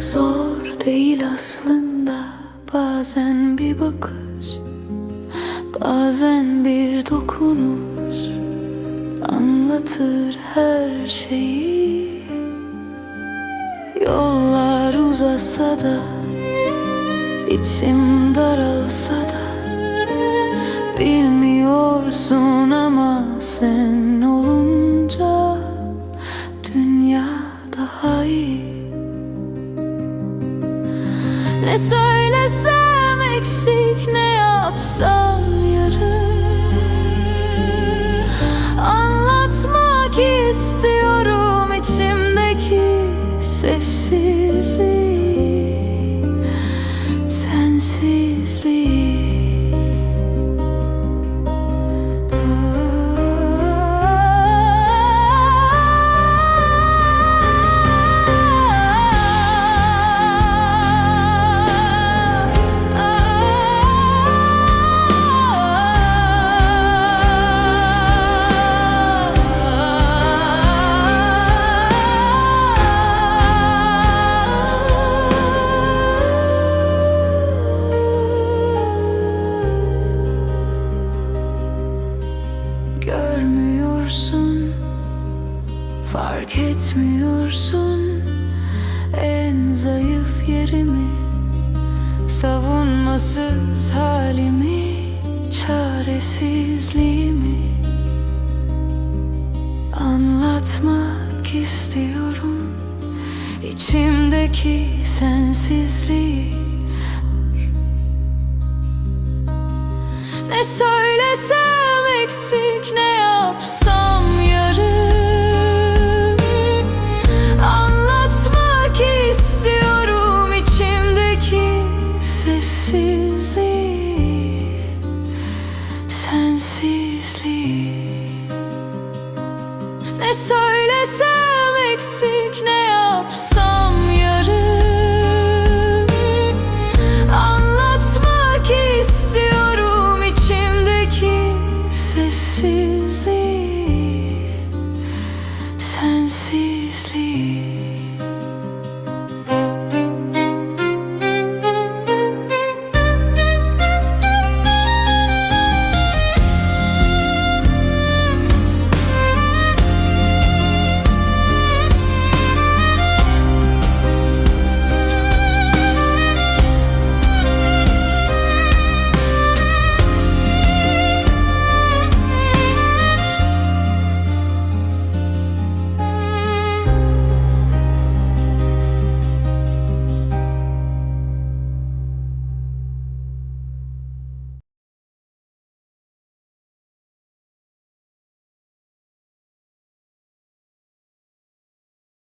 Zor değil aslında bazen bir bakış Bazen bir dokunuş Anlatır her şeyi. Yollar uzasa da içim daralsa da Bilmiyorsun ama sen olunca Dünya daha iyi. Ne söylesem eksik istiyorum içimdeki sessizliği Görmüyorsun Fark etmiyorsun. En zayıf yerimi Savunmasız halimi Çaresizliğimi Anlatmak istiyorum. İçimdeki sensizliği. Ne söylesem ne yapsam yarım Anlatmak istiyorum içimdeki sessizliği Sensizliği. Ne söylesem eksik ne yapsam